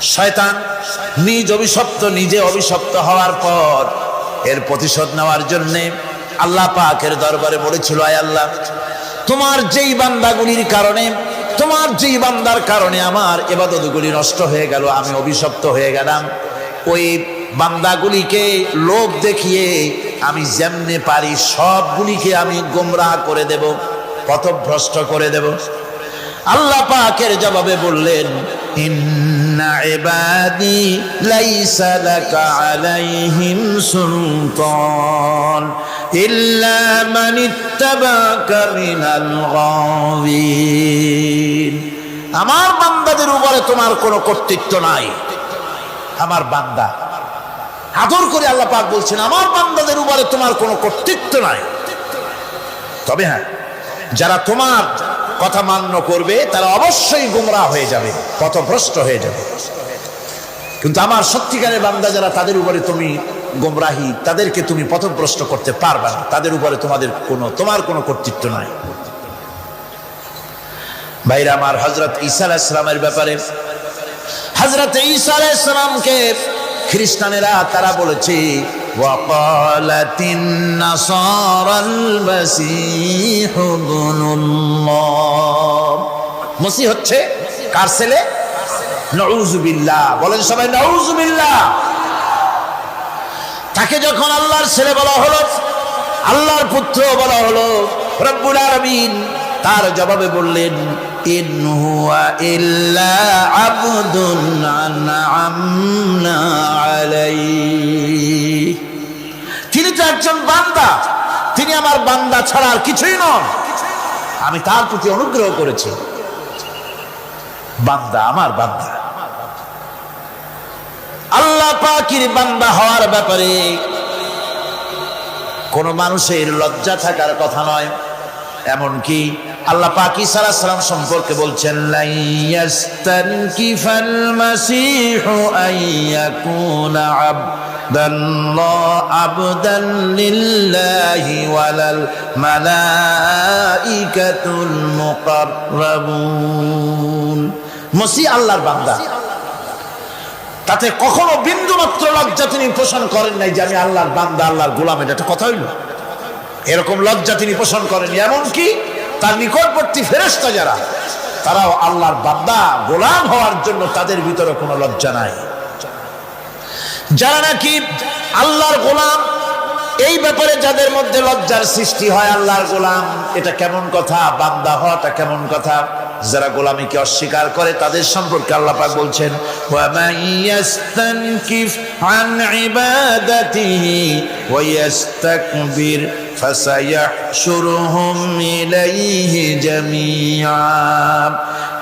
শয়তান নিজ অভিশপ্ত, নিজে অভিশপ্ত হওয়ার পর এর প্রতিশোধ নেওয়ার জন্যে আল্লাহ পাকের দরবারে বলেছিল, আয় আল্লাহ, তোমার যেই বান্দাগুলির কারণে, তোমার যেই বান্দার কারণে আমার এবাদতগুলি নষ্ট হয়ে গেল, আমি অভিশপ্ত হয়ে গেলাম। ওই বান্দাগুলিকে লোভ দেখিয়ে আমি যেমনে পারি সবগুলিকে আমি গোমরাহ করে দেব, পথভ্রষ্ট করে দেব। আল্লাহ পাকের জবাবে বললেন আমার বান্দাদের উপরে তোমার কোনো কর্তৃত্ব নাই। আমার বান্দা। আদর করে আল্লাহ পাক বলছেন, আমার বান্দাদের উপরে তোমার কোনো কর্তৃত্ব নাই। তবে হ্যাঁ যারা তোমার কথা মান্য করবে তারা অবশ্যই গুমরা হয়ে যাবে, পথভ্রষ্ট হয়ে যাবে। কিন্তু আমার সত্যিকারের বান্দা যারা, তাদের উপরে তুমি গোমরাহি, তাদেরকে তুমি পথভ্রষ্ট করতে পারবে না। তাদের উপরে তোমাদের কোনো, তোমার কোনো কর্তৃত্ব নাই। ভাইরা আমার হজরত ঈসা আলাইহিস সালামের ব্যাপারে হজরত ঈসা আলাইহিস সালামকে খ্রিস্টানেরা, তারা বলেছে وقالت النصارى المسيح ابن الله মসিহ হচ্ছে কার ছেলে নউজুবিল্লাহ বলেন সবাই নউজুবিল্লাহ তাকে যখন আল্লাহর ছেলে বলা হলো আল্লাহর পুত্র বলা হলো রব্বুল আলামিন তার জবাবে বললেন ইন হুয়া ইল্লা আবদুন আনআমনা আলাইহি তিনি তো একজন বান্দা। তিনি আমার বান্দা ছাড়া আর কিছুই নন। আমি তার প্রতি অনুগ্রহ করেছি। বান্দা আমার বান্দা। আল্লাহ পাকির বান্দা হওয়ার ব্যাপারে কোন মানুষের লজ্জা থাকার কথা নয়। এমনকি আল্লাহ পাকি সারা সালাম সম্পর্কে বলছেন লাইয়াস্তানকিফাল মাসিহু আইয়াকুনা আবদাল্লাহ আবদান লিল্লাহি ওয়ালাল মালাইকাতুল মুকাররাবুন। মসি আল্লাহর বান্দা। তাতে কখনো বিন্দু মাত্র লজ্জা তিনি পোষণ করেন নাই যে আমি আল্লাহর বান্দা, আল্লাহর গোলাম, এটা একটা কথা হইল। এরকম লজ্জা তিনি পোষণ করেন, এমনকি তার নিকটবর্তী ফেরেস্তা যারা, তারাও আল্লাহর বান্দা, গোলাম হওয়ার জন্য তাদের ভিতরে কোনো লজ্জা নাই। যারা নাকি আল্লাহর গোলাম, এই ব্যাপারে যাদের মধ্যে লজ্জার সৃষ্টি হয় আল্লাহর গোলাম, এটা কেমন কথা? বান্দা হওয়াটা কেমন কথা? যারা গোলামীকে অস্বীকার করে, তাদের সম্পর্কে আল্লাহ বলছেন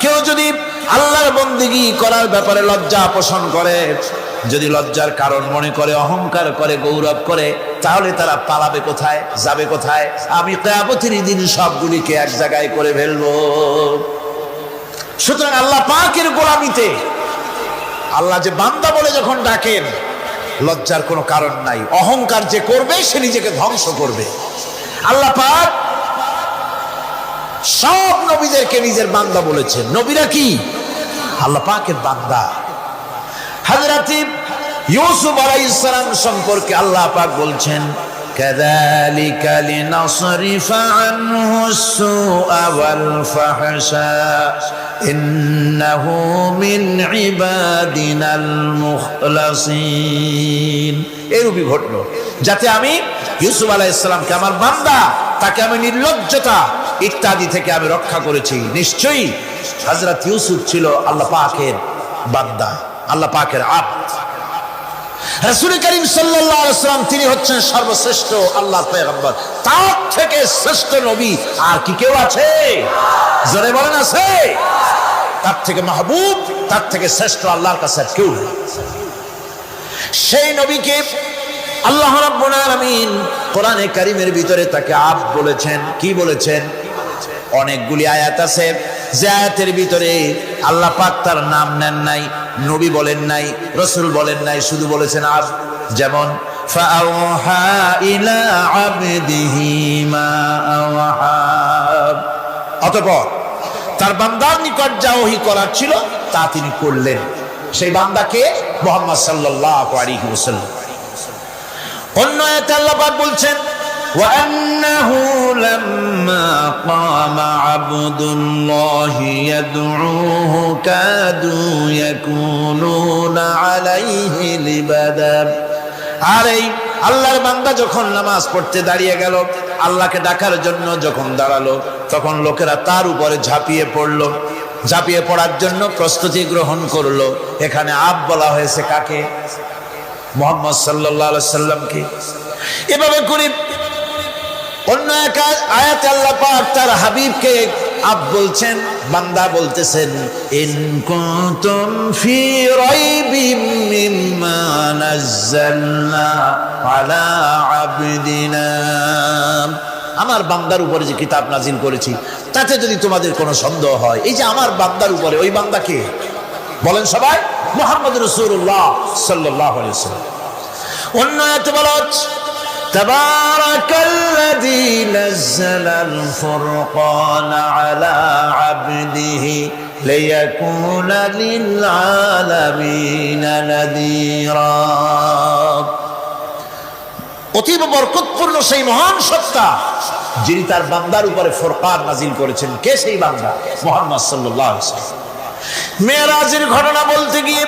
কেউ যদি আল্লাহর বন্দিগি করার ব্যাপারে লজ্জা পোষণ করে যদি লজ্জার কারণ মনে করে, অহংকার করে, গৌরব করে, তাহলে তারা পালাবে কোথায়, যাবে কোথায়? আমি কেয়াবতির দিন সবগুলিকে এক জায়গায় করে ফেলব। সুতরাং আল্লাহ পাকের গোলামিতে আল্লাহ যে বান্দা বলে যখন ডাকেন, লজ্জার কোনো কারণ নাই, অহংকার যে করবে, সে নিজেকে ধ্বংস করবে। আল্লাহ পাক সব নবীদেরকে নিজের বান্দা বলেছেন। নবীরা কি? আল্লাহ পাকের বান্দা। হাজরাতি ইউসুফ আলাইহিস সালাম সম্পর্কে আল্লাহ পাক বলছেন كذلك لنصرف عنه السوء والفحشاء إنه من عبادنا المخلصين এরূপই ঘটলো যাতে আমি ইউসুফ আলাহ ইসলামকে আমার বান্দা তাকে আমি নির্লজ্জতা ইত্যাদি থেকে আমি রক্ষা করেছি নিশ্চয়ই হজরত ইউসুফ ছিল আল্লাহ পাকের বান্দা আল্লাহ পাকের আপ রসুল করিম সাল্লাম তিনি হচ্ছেন সর্বশ্রেষ্ঠ আল্লাহ পেগম্বর তার থেকে শ্রেষ্ঠ নবী আর কি কেউ আছে? জোরে বলেন, আছে? তার থেকে মাহবুব, তার থেকে শ্রেষ্ঠ আল্লাহর কাছে কেউ সেই নবীকে আল্লাহ আলামিন কোরআনে কারিমের ভিতরে তাকে আপ বলেছেন। কি বলেছেন? অনেকগুলি আয়াত আছে। জায়াতের ভিতরে আল্লাহ পাক তার নাম নেন নাই, নবী বলেন নাই, রসুল বলেন নাই, শুধু বলেছেন আর যেমন অতপর, তার বান্দার নিকট যা ওহি করার ছিল, তা তিনি করলেন। সেই বান্দাকে মোহাম্মদ সাল্লাহ আলী অন্য এক আল্লাহ বলছেন وأنه لما قام عبد الله يدعوه كادوا يكونون عليه لبدا আর এই আল্লাহর বান্দা যখন নামাজ পড়তে দাঁড়িয়ে গেল আল্লাহকে ডাকার জন্য যখন দাঁড়ালো তখন লোকেরা তার উপরে ঝাঁপিয়ে পড়লো ঝাঁপিয়ে পড়ার জন্য প্রস্তুতি গ্রহণ করলো এখানে আব বলা হয়েছে কাকে মোহাম্মদ সাল্লাহ সাল্লামকে এভাবে করে অন্য এক আয়াতে আল্লাহ পাক তার হাবিবকে আব বলছেন, বান্দা বলতেছেন, ইন কুনতুম ফি রাইবিম মিম্মা আলা আবদিনা। আমার বান্দার উপরে যে কিতাব নাজিল করেছি, তাতে যদি তোমাদের কোনো সন্দেহ হয়, এই যে আমার বান্দার উপরে, ওই বান্দাকে বলেন সবাই, মোহাম্মদ রসুল্লাহ সাল্লাহ অন্য এত বলা تبارك الذي نزل الفرقان على عبده ليكون للعالمين نذيرا অতীব বরকতপূর্ণ সেই মহান সত্তা যিনি তার বান্দার উপরে ফোরকান নাজিল করেছেন কে সেই বান্দা মোহাম্মদ সাল্লাহ মেয়েরাজের ঘটনা বলতে গিয়ে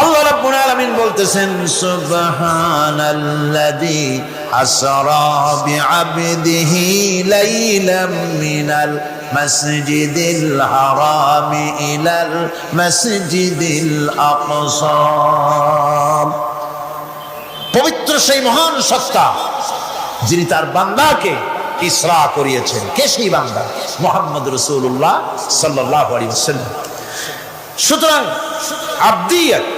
আল্লাহ রাব্বুল আলামিন বলতেছেন সুবহানাল্লাযী আসরা বিআবদিহি লাইলাম মিনাল মাসজিদিল হারামি ইলাল মাসজিদিল আকসা পবিত্র সেই মহান সত্তা যিনি তার বান্দাকে ইসরা করিয়েছেন। কে সেই বান্দা? মোহাম্মদ রসুল্লাহ সাল্লাহ সুতরাং আব্দিয়াত,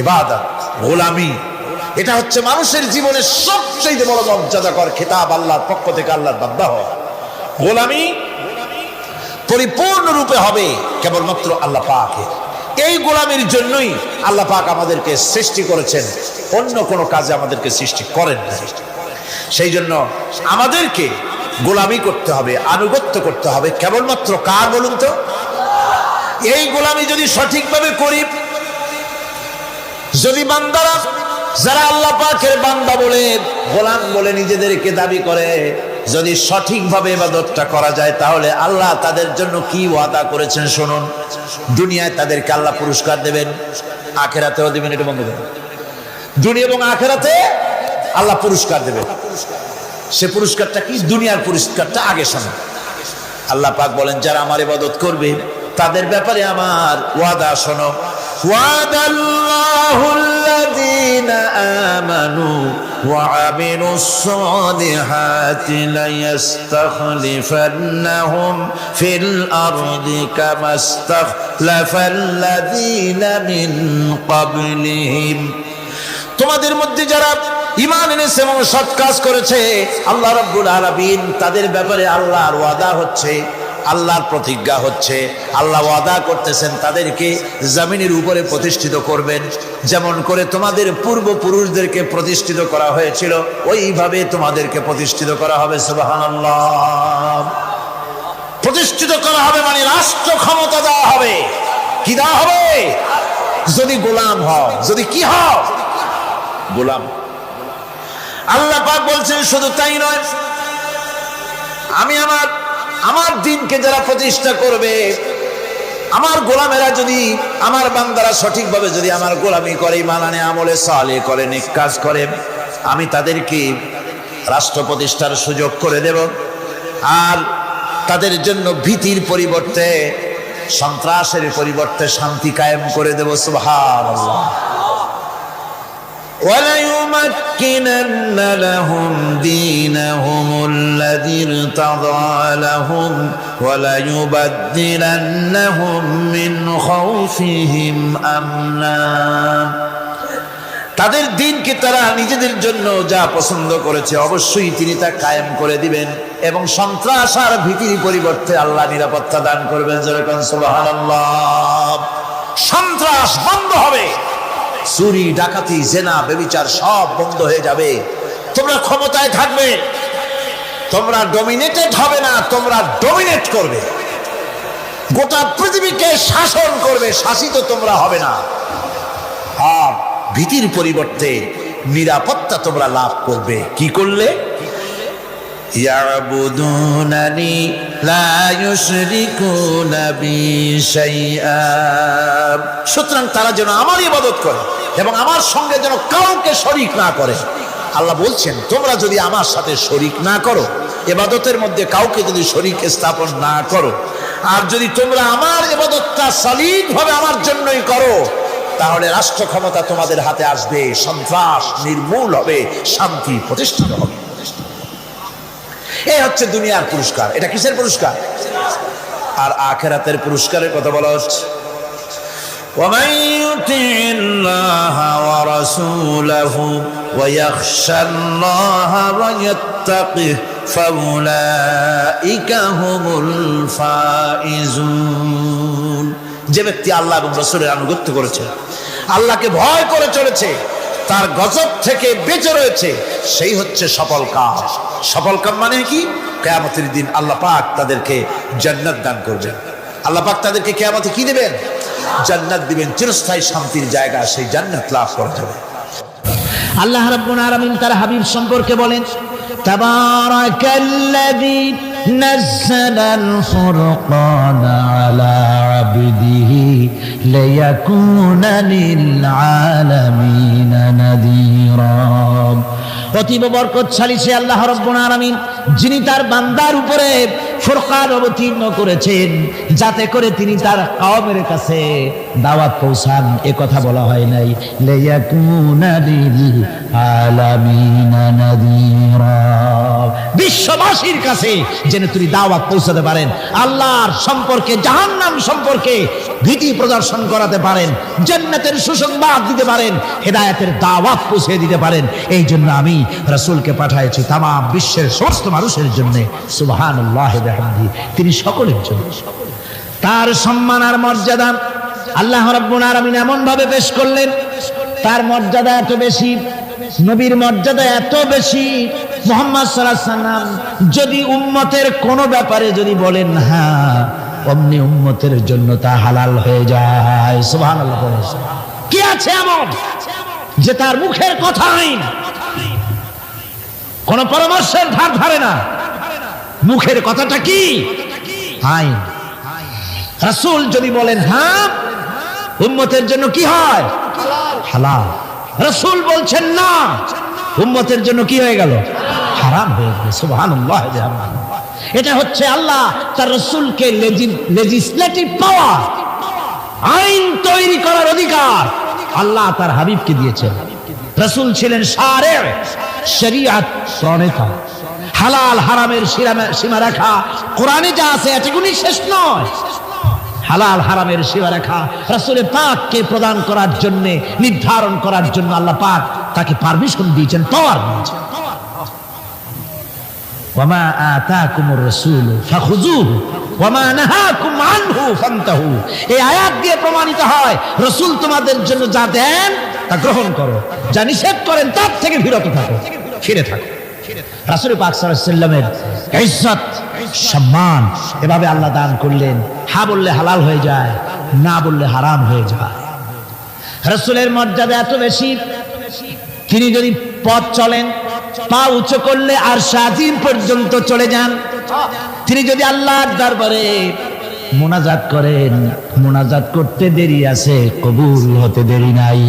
ইবাদত, গোলামি এটা হচ্ছে মানুষের জীবনের সবচেয়ে বড় মর্যাদাকর খেতাব আল্লাহর পক্ষ থেকে আল্লাহর বান্দা হয় গোলামি পরিপূর্ণরূপে হবে কেবলমাত্র আল্লাহ পাকে। এই গোলামির জন্যই আল্লাহ পাক আমাদেরকে সৃষ্টি করেছেন, অন্য কোনো কাজে আমাদেরকে সৃষ্টি করেন না সেই জন্য আমাদেরকে গোলামি করতে হবে, আনুগত্য করতে হবে, কেবলমাত্র কার বলুন তো? এই গোলামি যদি সঠিকভাবে করি, যদি বান্দারা যারা আল্লাহ পাকের বান্দা বলে, গোলাম বলে নিজেদেরকে দাবি করে, যদি সঠিকভাবে ইবাদতটা করা যায়, তাহলে আল্লাহ তাদের জন্য কি ওয়াদা করেছেন শুনুন। দুনিয়ায় তাদেরকে আল্লাহ পুরস্কার দেবেন, আখেরাতেও দেবেন, এটা বন্ধ করেন। দুনিয়া এবং আখেরাতে আল্লাহ পুরস্কার দেবেন। সে পুরস্কারটা কি? দুনিয়ার পুরস্কারটা আগে শোনো। আল্লাহ পাক বলেন, যারা আমার ইবাদত করবে, তাদের ব্যাপারে আমার ওয়াদা শোনো। ওয়াদাল্লাহুল الذين آمنوا وعملوا الصالحات ليستخلفنهم في الأرض كما استخلف الذين من قبلهم তোমাদের মধ্যে যারা ইমান এনেছে এবং সৎ কাজ করেছে আল্লাহ রাব্বুল আলামিন তাদের ব্যাপারে আল্লাহর ওয়াদা হচ্ছে আল্লাহর প্রতিজ্ঞা হচ্ছে, আল্লাহ ওয়াদা করতেছেন তাদেরকে জমিনের উপরে প্রতিষ্ঠিত করবেন। যেমন করে তোমাদের পূর্বপুরুষদেরকে প্রতিষ্ঠিত করা হয়েছিল, ওইভাবে তোমাদেরকে প্রতিষ্ঠিত করা হবে, সুবহানাল্লাহ। প্রতিষ্ঠিত করা হবে মানে রাষ্ট্র ক্ষমতা দেওয়া হবে। কি দেওয়া হবে? যদি গোলাম হও, যদি কি হও? গোলাম। আল্লাহ পাক বলছেন, শুধু তাই নয়, আমি আমার আমার দিনকে যারা প্রতিষ্ঠা করবে, আমার গোলামেরা যদি আমার বান্দারা সঠিকভাবে যদি আমার গোলামি করে মানানে আমলে সালে করে, নেক কাজ করে, আমি তাদেরকে রাষ্ট্র প্রতিষ্ঠার সুযোগ করে দেব। আর তাদের জন্য ভীতির পরিবর্তে, সন্ত্রাসের পরিবর্তে শান্তি কায়েম করে দেব। সুবহানাল্লাহ। وليمكنن لهم دينهم الذي ارتضى لهم وليبدلنهم من خوفهم امنا তাদের দিনকে তারা নিজেদের জন্য যা পছন্দ করেছে অবশ্যই তিনি তা কায়েম করে দিবেন এবং সন্ত্রাস আর ভীতির পরিবর্তে আল্লাহ নিরাপত্তা দান করবেন যেরকম সুবহানাল্লাহ সন্ত্রাস বন্ধ হবে চুরি, ডাকাতি, জেনা, বেবিচার সব বন্ধ হয়ে যাবে। তোমরা ক্ষমতায় থাকবে। তোমরা ডমিনেটেড হবে না, তোমরা ডমিনেট করবে। গোটা পৃথিবীকে শাসন করবে, শাসিত তোমরা হবে না। আর ভীতির পরিবর্তে নিরাপত্তা তোমরা লাভ করবে। কি করলে? يعبدونني لا يشركون بي شيئا সুতরাং তারা যেন আমার ইবাদত করে এবং আমার সঙ্গে যেন কাউকে শরিক না করে আল্লাহ বলছেন তোমরা যদি আমার সাথে শরিক না করো এবাদতের মধ্যে কাউকে যদি শরিক স্থাপন না করো আর যদি তোমরা আমার এবাদতটা সলিড ভাবে আমার জন্যই করো তাহলে রাষ্ট্র ক্ষমতা তোমাদের হাতে আসবে সন্ত্রাস নির্মূল হবে শান্তি প্রতিষ্ঠিত হবে এই হচ্ছে দুনিয়ার পুরস্কার এটা কিসের পুরস্কার আর আখেরাতের পুরস্কারের কথা বলা হচ্ছে ومن يطع الله ورسوله ويخشى الله ويتقه فأولئك هم الفائزون যে ব্যক্তি আল্লাহ এবং রসুলের আনুগত্য করেছে আল্লাহকে ভয় করে চলেছে তার গজব থেকে বেঁচে রয়েছে, সেই হচ্ছে সফল কাজ। সফল কাম মানে কি? কেয়ামতের দিন আল্লাহ পাক তাদেরকে জান্নাত দান করবেন। আল্লাহ পাক তাদেরকে কেয়ামতে কি দেবেন? জান্নাত দিবেন, চিরস্থায়ী শান্তির জায়গা, সেই জান্নাত লাভ করা যাবে। আল্লাহ রাব্বুল আলামিন তার হাবিব সম্পর্কে বলেন, তাবারাকাল্লাযী নাযালাল ফুরকানা আলা লিয়াকুনা লিল আলামিন নাযীরা অতীব বরকতশালী সে আল্লাহ রব্বুল আলামিন, যিনি তার বান্দার উপরে ফুরকান অবতীর্ণ করেছেন, যাতে করে তিনি তার কওমের কাছে দাওয়াত পৌঁছান। এ কথা বলা হয় নাই। লিয়াকুনা লিল আলামিনা নাযীরা বিশ্ববাসীর কাছে যেন তিনি দাওয়াত পৌঁছাতে পারেন। আল্লাহর সম্পর্কে, জাহান্নাম সম্পর্কে ভীতি প্রদর্শন করাতে পারেন। জান্নাতের সুসংবাদ দিতে পারেন। হেদায়েতের দাওয়াত পৌঁছে দিতে পারেন। এই জন্য আমি রাসূলকে পাঠাইছি তাম বিশ্বের সমস্ত মানুষের জন্য। সুবহানাল্লাহ তিনি সকলের জন্য। তার সম্মান আর মর্যাদা আল্লাহ রাব্বুল আলামিন এমন ভাবে পেশ করলেন, তার মর্যাদা এত বেশি, নবীর মর্যাদা এত বেশি মোহাম্মদ আলাইহি সাল্লাম যদি উম্মতের কোন ব্যাপারে যদি বলেন হ্যাঁ অমনি উম্মতের জন্য তা হালাল হয়ে যায়। বলেন। কি আছে এমন যে তার মুখের কথা আইন কোন পরামর্শের ধার ধারে না। মুখের কথাটা কি? আইন রাসূল যদি বলেন হ্যাঁ উম্মতের জন্য কি হয়? হালাল। রাসূল বলছেন, না। উম্মতের জন্য কি হয়ে গেল? হারাম হয়ে গেল বিহামদিহি। এটা হচ্ছে আল্লাহ তার রসুলকে লেজিসলেটিভ পাওয়ার আইন তৈরি করার অধিকার। আল্লাহ তার হাবিবকে দিয়েছেন। রসুল ছিলেন সারে শরিয়াত প্রণেতা। হালাল, হারামের সীমা রেখা কোরআনে যা আছে এটুকুনি শেষ নয়। হালাল হারামের সীমা রেখা রাসূলের পাককে প্রদান করার জন্য, নির্ধারণ করার জন্য আল্লাহ পাক তাকে পারমিশন দিয়েছেন পাওয়ার দিয়েছেন। ওয়ামা আতাকুমুর রাসূল ফাখুযুহু, ওয়ামা নাহাকুম আনহু ফান্তাহু। এই আয়াত দিয়ে প্রমাণিত হয়, রাসূল তোমাদের জন্য যা দেন তা গ্রহণ করো, যা নিষেধ করেন তার থেকে বিরত থাকো, ফিরে থাকো। রাসূল পাক সাল্লামের ইজ্জত, সম্মান এভাবে আল্লাহ দান করলেন। হা বললে হালাল হয়ে যায়, না বললে হারাম হয়ে যায়। রসুলের মর্যাদা এত বেশি, তিনি যদি পথ চলেন, পা উঁচু করলে আর সাজিম পর্যন্ত চলে যান। তিনি যদি আল্লাহর দরবারে মোনাজাত করেন, মোনাজাত করতে দেরি আছে, কবুল হতে দেরি নাই।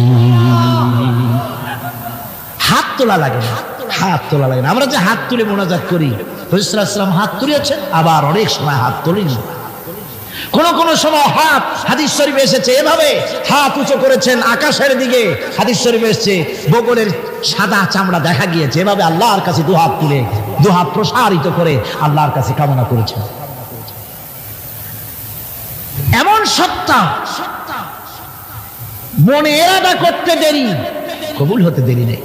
হাত তোলা লাগে না। হাত তোলা লাগে না। আমরা যে হাত তুলে মোনাজাত করি রসুলাম হাত তুলেছেন, আবার অনেক সময় হাত তোলেনি কোন কোন সময় হাত, হাদিস শরীফ এসেছে, এভাবে হাত উঁচু করেছেন, আকাশের দিকে হাদিস শরীফ এসেছে, বগলের সাদা চামড়া দেখা গিয়েছে, এভাবে আল্লাহর কাছে দুহাত তুলে দুহাত প্রসারিত করে আল্লাহর কাছে কামনা করেছেন। এমন সত্তা, মনে এরাদা করতে দেরি, কবুল হতে দেরি নেই।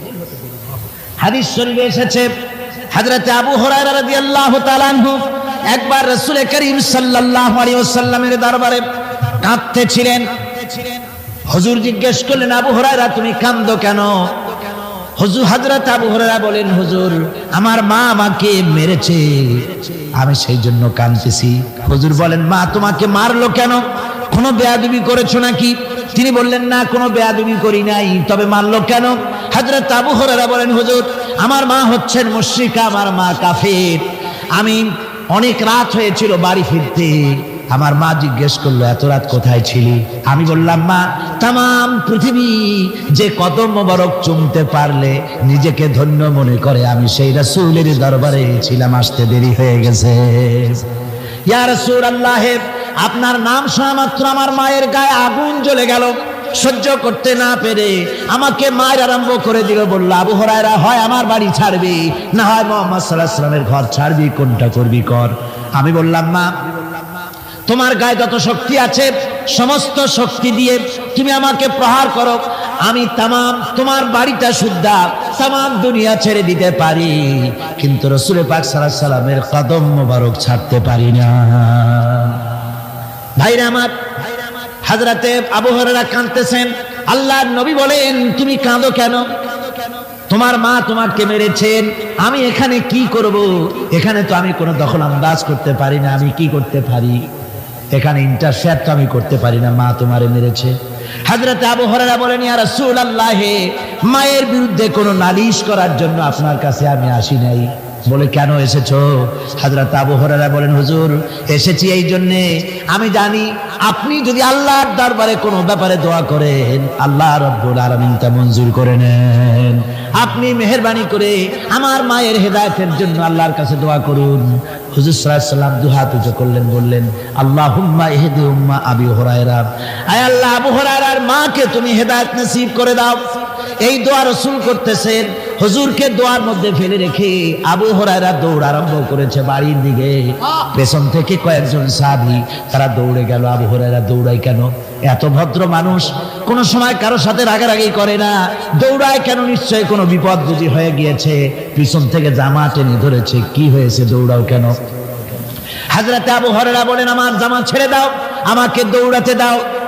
হাদিস শরীফে এসেছে, হযরত আবু হুরায়রা রাদিয়াল্লাহু তাআলা আনহু একবার রাসূল করিম সাল্লাল্লাহু আলাইহি ওয়াসাল্লামের দরবারে কাঁদতেছিলেন। হুজুর জিজ্ঞেস করলেন, আবু হুরায়রা, তুমি কাঁদো কেন? হুজুর হাজরত আবু হরেরা বলেন, হুজুর, আমার মা আমাকে মেরেছে। আমি সেই জন্য কাঁদতেছি। হুজুর বলেন, মা, তোমাকে মারলো কেন? কোনো বেয়াদবি করেছ নাকি? তিনি বললেন, না, কোনো বেয়াদবি করি নাই। তবে মারলো কেন? হাজরত আবু হরেরা বলেন, হুজুর, আমার মা হচ্ছেন মুশ্রিকা, আমার মা কাফের। আমি অনেক রাত হয়েছিল বাড়ি ফিরতে। আমার মা জিজ্ঞেস করল, এত রাত কোথায় ছিলি? আমি বললাম, মা তাম পৃথিবী যে কত মোবারক চুমতে পারলে নিজেকে ধন্য মনে করে, আমি সেই রাসূলের দরবারে ছিলাম, আসতে দেরি হয়ে গেছে। ইয়া রাসূল আল্লাহ আপনার নাম শোনা মাত্র আমার মায়ের গায়ে আগুন জ্বলে গেল। সহ্য করতে না পেরে আমাকে মায়ের আরম্ভ করে দিল, বলল, আবু হরায়রা, হয় আমার বাড়ি ছাড়বি, না হয় মোহাম্মদ সাল্লাহ সাল্লামের ঘর ছাড়বি, কোনটা করবি কর। আমি বললাম, মা, তোমার গায়ে যত শক্তি আছে, সমস্ত শক্তি দিয়ে তুমি আমাকে প্রহার করো। আমি তামাম তোমার বাড়িটা শুদ্ধা, তামাম দুনিয়া ছেড়ে দিতে পারি, কিন্তু রসুলের পাক সাল্লাহ সাল্লামের কদম মোবারক ছাড়তে পারি না। ভাইরা আমার, হাজরাতে আবহাওয়ারা কাঁদতেছেন। আল্লাহর নবী বলেন, তুমি কাঁদো কেন? তোমার মা তোমাকে মেরেছেন। আমি এখানে কি করব? এখানে তো আমি কোনো দখল আন্দাজ করতে পারি না। আমি কি করতে পারি? এখানে ইন্টারফেয়ার তো আমি করতে পারি না। মা তোমারে মেরেছে। হাজরতে আবু হরারা বলেন, ইয়া রাসূলুল্লাহ, মায়ের বিরুদ্ধে কোনো নালিশ করার জন্য আপনার কাছে আমি আসি নাই। বলে, কেন এসেছ? হাজরত আবু হরারা বলেন, হুজুর, এসেছি এই জন্যে। আমি জানি আপনি যদি আল্লাহর দরবারে কোনো ব্যাপারে দোয়া করেন, আল্লাহ রব্বুল আলামিন তা মঞ্জুর করে নেন। আপনি মেহেরবানি করে আমার মায়ের হেদায়েতের জন্য আল্লাহর কাছে দোয়া করুন। হুজুর সাল্লাম উঁচু করলেন, বললেন আল্লাহ হুম্মা এহেদে উম্মা আবি হরায়রা। আয় আল্লাহ, আবু হরায়রার মাকে তুমি হেদায়েত নসিব করে দাও। এই দোয়া রসুল করতেছেন। হুজুরকে দোয়ার মধ্যে ফেলে রেখে আবু হরায়রা দৌড় আরম্ভ করেছে বাড়ির দিকে। পেছন থেকে কয়েকজন সাহাবি, তারা দৌড়ে গেল। আবু হরায়রা দৌড়ায় কেন? এত ভদ্র মানুষ, কোন সময় কারও সাথে রাগারাগি করে না। দৌড়ায় কেন? নিশ্চয় কোনো বিপদ বুঝি হয়ে গিয়েছে, পিছন থেকে জামা টেনে ধরেছে। কি হয়েছে? দৌড়াও কেন? হাজরাতে আবু হরেরা বলেন, আমার জামা ছেড়ে দাও, আমাকে দৌড়াতে দাও।